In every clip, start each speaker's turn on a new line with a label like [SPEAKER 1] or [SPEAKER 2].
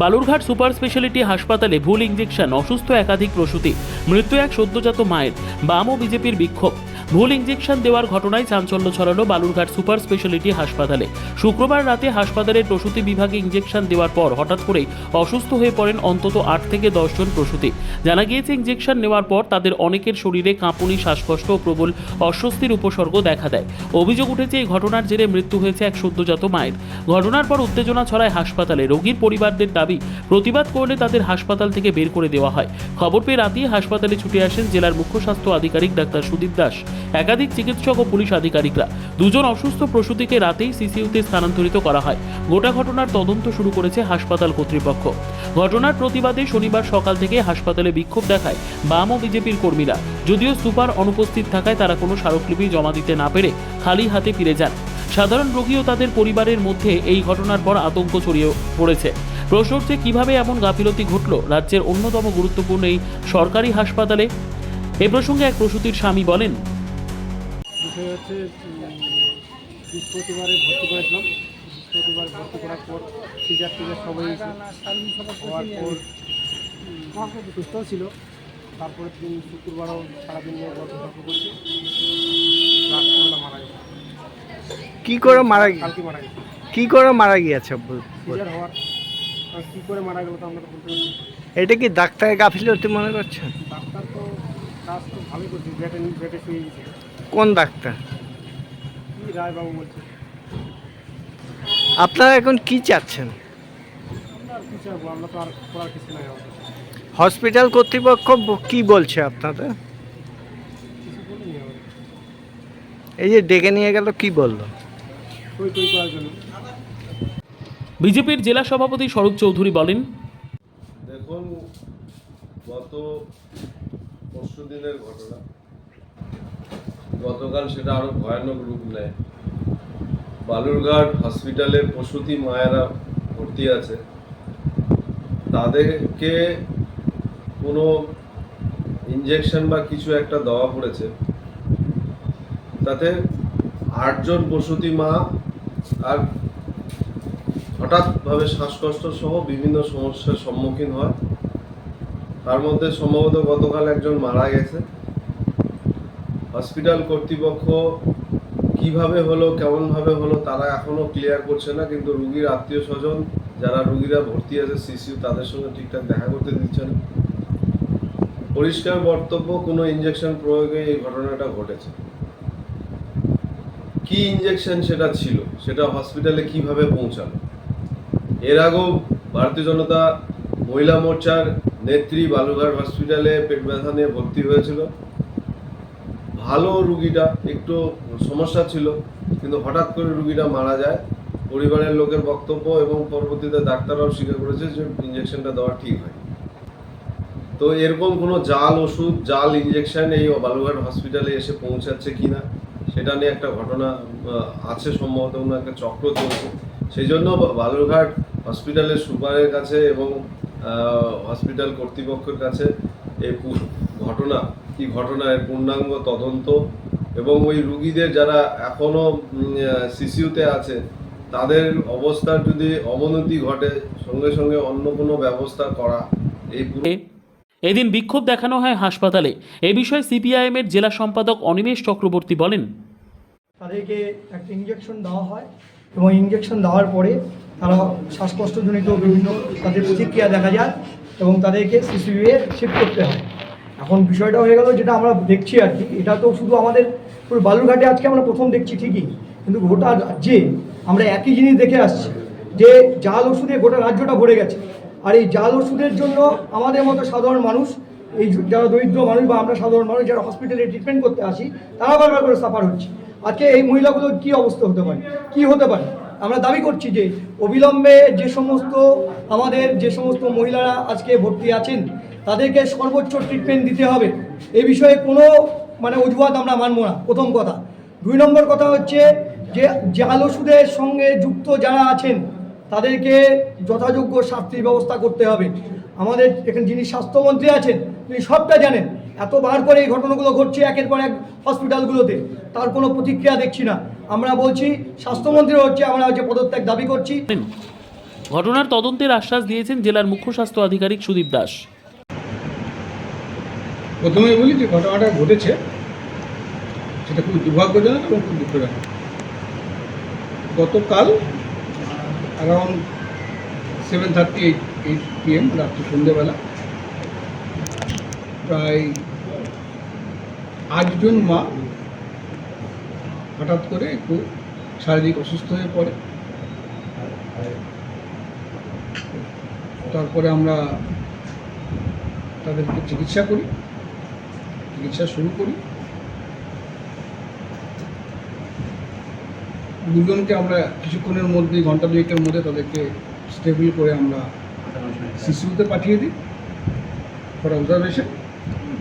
[SPEAKER 1] Balurghat super speciality হাসপাতালে ভুল injection অসুস্থ একাধিক প্রসূতি, মৃত্যু এক সদ্যজাত মায়ের বাম ও বিজেপির বিক্ষোভ। ভুল ইঞ্জেকশন দেওয়ার ঘটনায় চাঞ্চল্য ছড়ালো বালুরঘাট সুপার স্পেশালিটি হাসপাতালে। শুক্রবার রাতে হাসপাতালের প্রসূতি বিভাগে ইঞ্জেকশন দেওয়ার পর হঠাৎ করেই অসুস্থ হয়ে পড়েন অন্তত আট থেকে দশজন প্রসূতি। জানা গিয়েছে ইঞ্জেকশন নেওয়ার পর তাদের অনেকের শরীরে কাঁপুনি, শ্বাসকষ্ট ও প্রবল অস্বস্তির উপসর্গ দেখা দেয়। অভিযোগ উঠেছে, এই ঘটনার জেরে মৃত্যু হয়েছে এক সদ্যজাত মায়ের। ঘটনার পর উত্তেজনা ছড়ায় হাসপাতালে। রোগীর পরিবারদের দাবি, প্রতিবাদ করলে তাদের হাসপাতাল থেকে বের করে দেওয়া হয়। খবর পেয়ে রাতেই হাসপাতালে ছুটে আসেন জেলার মুখ্য স্বাস্থ্য আধিকারিক ডাক্তার সুদীপ দাস। একাধিক চিকিৎসক ও পুলিশ আধিকারিকরা। দুজন অসুস্থ প্রসূতিকে রাতেই সিসিইউতে স্থানান্তরিত করা হয়। গোটা ঘটনার তদন্ত শুরু করেছে হাসপাতাল কর্তৃপক্ষ। ঘটনার প্রতিবাদে শনিবার সকাল থেকে হাসপাতালে বিক্ষোভ দেখায় বাম ও বিজেপির কর্মীরা। যদিও সুপার অনুপস্থিত থাকায় তারা কোনো স্মারকলিপি জমা দিতে না পেরে খালি হাতে ফিরে যান। সাধারণ রোগী ও তাদের পরিবারের মধ্যে এই ঘটনার পর আতঙ্ক ছড়িয়ে পড়েছে। প্রশ্ন হচ্ছে কীভাবে এমন গাফিলতি ঘটল রাজ্যের অন্যতম গুরুত্বপূর্ণ এই সরকারি হাসপাতালে? এ প্রসঙ্গে এক প্রসূতির স্বামী বলেন
[SPEAKER 2] বিষয় হচ্ছে বৃহস্পতিবারে ভর্তি করেছিলাম। বৃহস্পতিবার ভর্তি করার পর টিচার টিচার সবাই হওয়ার পর সুস্থ ছিল। তারপরে দিন শুক্রবারও সারাদিন নিয়ে গল্প সল্প করছি। মারা গেছে।
[SPEAKER 3] কি করে মারা
[SPEAKER 2] কালকে মারা গেছে।
[SPEAKER 3] কি করে মারা গিয়েছে।
[SPEAKER 2] টিচার হওয়ার কী করে মারা গেল তো আমরা বলতে পারছি
[SPEAKER 3] এটা কি ডাক্তারের গাফিলতি মনে করছেন?
[SPEAKER 2] ডাক্তার তো কাজ তো ভালোই করছে বেটে বেটে শুয়ে গেছে।
[SPEAKER 3] কোন ডাক্তার?
[SPEAKER 2] কী রায়বাবু বলছে
[SPEAKER 3] আপনারা এখন কি চাচ্ছেন?
[SPEAKER 2] কী চাইব? আমরা তো আর করার কিছু নাই আমাদের।
[SPEAKER 3] হসপিটাল কর্তৃপক্ষ কি বলছে আপনাদের?
[SPEAKER 2] কিছু বলিনি আমাদের।
[SPEAKER 3] এই যে ডেকে নিয়ে গেল কি বলল?
[SPEAKER 1] বিজেপির জেলা সভাপতি স্বরূপ চৌধুরী বলেন
[SPEAKER 4] দেখুন গত পরশু দিনের ঘটনা। গতকাল সেটা আরও ভয়ানক রূপ নেয়। বালুরঘাট হসপিটালে প্রসূতি মায়েরা ভর্তি আছে। তাদেরকে কোনো ইঞ্জেকশন বা কিছু একটা দেওয়া পড়েছে। তাতে আটজন প্রসূতি মা আর হঠাৎভাবে শ্বাসকষ্ট সহ বিভিন্ন সমস্যার সম্মুখীন হয়। তার মধ্যে সম্ভবত গতকাল একজন মারা গেছে। হসপিটাল কর্তৃপক্ষ কীভাবে হলো, কেমনভাবে হলো, তারা এখনও ক্লিয়ার করছে না, কিন্তু রুগীর আত্মীয় স্বজন, যারা রুগীরা ভর্তি আছে সিসিউ তাদের সঙ্গে ঠিকঠাক দেখা করতে দিচ্ছে না পরিষ্কার বক্তব্য, কোনো ইঞ্জেকশন প্রয়োগে এই ঘটনাটা ঘটেছে। কি ইঞ্জেকশন সেটা ছিল? সেটা হসপিটালে কীভাবে পৌঁছালো? এর আগেও ভারতীয় জনতা মহিলা মোর্চার নেত্রী বালুঘাট হসপিটালে পেট ব্যথা নিয়ে ভর্তি হয়েছিল। ভালো রুগীটা, একটু সমস্যা ছিল, কিন্তু হঠাৎ করে রুগীটা মারা যায়। পরিবারের লোকের বক্তব্য এবং পরবর্তীতে ডাক্তাররাও স্বীকার করেছে যে ইঞ্জেকশনটা দেওয়া ঠিক হয় তো এরকম কোনো জাল ওষুধ, জাল ইঞ্জেকশন এই বালুঘাট হসপিটালে এসে পৌঁছাচ্ছে কি না সেটা নিয়ে একটা ঘটনা আছে সম্ভবত কোনো একটা চক্র চলছে। সেই জন্য বালুরঘাট হসপিটালের সুপারের কাছে এবং হসপিটাল কর্তৃপক্ষের কাছে এই ঘটনা কি ঘটনা এর পূর্ণাঙ্গ তদন্ত এবং ওই রুগীদের যারা এখনও সিসিউতে আছে তাদের অবস্থার যদি অবনতি ঘটে সঙ্গে সঙ্গে অন্য কোনো ব্যবস্থা করা এই
[SPEAKER 1] এদিন বিক্ষোভ দেখানো হয় হাসপাতালে। এ বিষয়ে সিপিআইএম এর জেলা সম্পাদক অনিমেষ চক্রবর্তী বলেন।
[SPEAKER 5] তাদেরকে একটা ইঞ্জেকশন দেওয়া হয় এবং ইঞ্জেকশন দেওয়ার পরে তারা শ্বাসকষ্টজনিত বিভিন্ন তাদের প্রতিক্রিয়া দেখা যায় এবং তাদেরকে সিসিউয়ে শিফট করতে হয়। এখন বিষয়টা হয়ে গেল যেটা আমরা দেখছি আর কি, এটা তো শুধু আমাদের পুরো বালুরঘাটে আজকে আমরা প্রথম দেখছি ঠিকই, কিন্তু গোটা রাজ্যে আমরা একই জিনিস দেখে আসছি যে জাল ওষুধে গোটা রাজ্যটা ভরে গেছে। আর এই জাল ওষুধের জন্য আমাদের মতো সাধারণ মানুষ, এই যারা দরিদ্র মানুষ বা আমরা সাধারণ মানুষ যারা হসপিটালে ট্রিটমেন্ট করতে আসি তারা বারবার করে সাফার হচ্ছে। আজকে এই মহিলাগুলোর কী অবস্থা হতে পারে? কি হতে পারে? আমরা দাবি করছি যে অবিলম্বে যে সমস্ত আমাদের যে সমস্ত মহিলারা আজকে ভর্তি আছেন তাদেরকে সর্বোচ্চ ট্রিটমেন্ট দিতে হবে। এ বিষয়ে কোনো মানে অজুহাত আমরা মানবো না। প্রথম কথা। দুই নম্বর কথা হচ্ছে যে জাল ওষুধের সঙ্গে যুক্ত যারা আছেন, তাদেরকে যথাযোগ্য শাস্তির ব্যবস্থা করতে হবে। আমাদের এখানে যিনি স্বাস্থ্যমন্ত্রী আছেন, তিনি সবটা জানেন। এতবার করে এই ঘটনাগুলো ঘটছে একের পর এক হসপিটালগুলোতে। তার কোনো প্রতিক্রিয়া দেখছি না। আমরা বলছি, স্বাস্থ্যমন্ত্রী হচ্ছে, আমরা হচ্ছে পদত্যাগ দাবি করছি।
[SPEAKER 1] ঘটনার তদন্তের আশ্বাস দিয়েছেন জেলার মুখ্য স্বাস্থ্য আধিকারিক সুদীপ দাস।
[SPEAKER 6] প্রথমেই বলি যে ঘটনাটা ঘটেছে, সেটা খুব দুর্ভাগ্যজনক এবং খুব দুঃখজনক। গতকাল around seven thirty eight eight PM রাত্রি সন্ধ্যেবেলা প্রায় আটজন মা হঠাৎ করে একটু শারীরিক অসুস্থ হয়ে পড়ে। তারপরে আমরা তাদেরকে চিকিৎসা করি। চিকিৎসা শুরু করি। দুজনকে আমরা কিছুক্ষণের মধ্যে ঘণ্টা দুয়েকের মধ্যে তাদেরকে স্টেবল করে আমরা শিশুতে পাঠিয়ে দিই ফর অবজারভেশন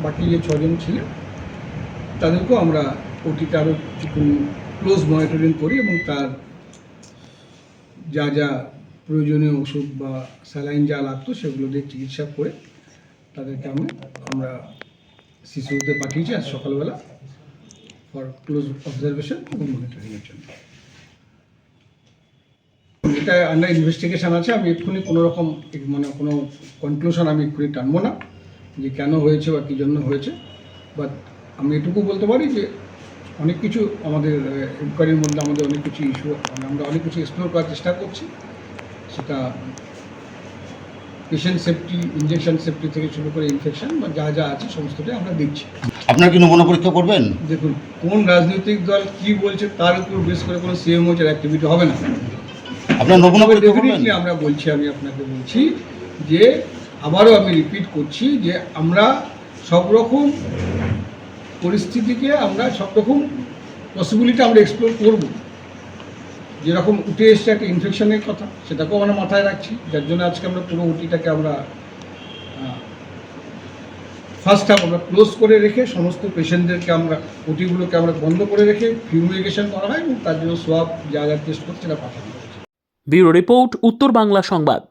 [SPEAKER 6] বাকি যে ছজন ছিলেন, তাদেরকেও আমরা ওটিতে আরও কিছুক্ষণ ক্লোজ মনিটরিং করি এবং তার যা যা প্রয়োজনীয় ওষুধ বা স্যালাইন যা লাগতো সেগুলো দিয়ে চিকিৎসা করে তাদেরকে আমি আমরা শিশুতে পাঠিয়েছি আজ সকালবেলা ফর ক্লোজ অবজারভেশন এবং মনিটরিংয়ের জন্য। এটা আন্ডার ইনভেস্টিগেশন আছে, আমি এক্ষুনি কোনো রকম মানে কোনো কনক্লুশন আমি এক্ষুনি টানবো না যে কেন হয়েছে বা কী জন্য হয়েছে। বাট আমি এটুকু বলতে পারি যে অনেক কিছু আমাদের এনকোয়ারির মধ্যে আমাদের অনেক কিছু ইস্যু মানে আমরা অনেক কিছু এক্সপ্লোর করার চেষ্টা করছি। সেটা পেশেন্ট সেফটি ইঞ্জেকশন সেফটি থেকে শুরু করে ইনফেকশন বা যা যা আছে সমস্তটাই আমরা দেখছি।
[SPEAKER 7] আপনার কি নমুনা পরীক্ষা করবেন?
[SPEAKER 6] দেখুন কোন রাজনৈতিক দল কি বলছে তার উপর বেশ করে কোনো সিএমওচের অ্যাক্টিভিটি হবে না।
[SPEAKER 7] আপনার নমুনা পরীক্ষা করবেন?
[SPEAKER 6] আমরা বলছি আমি আপনাকে বলছি যে আবারও আমি রিপিট করছি যে আমরা সব রকম পরিস্থিতিকে আমরা সব রকম পসিবিলিটি আমরা এক্সপ্লোর করব। যেরকম উঠে এসছে একটা ইনফেকশনের কথা, সেটাকেও আমরা মাথায় রাখছি। যার জন্য আজকে আমরা পুরো উটিটাকে আমরা ফার্স্ট হাফ আমরা ক্লোজ করে রেখে সমস্ত পেশেন্টদেরকে আমরা, ওটিগুলোকে আমরা বন্ধ করে রেখে ফিউমিগেশন করা হয় এবং তার জন্য সোয়াব যা যা টেস্ট করছে, সেটা পাঠানো
[SPEAKER 1] ব্যুরো রিপোর্ট, উত্তর বাংলা সংবাদ।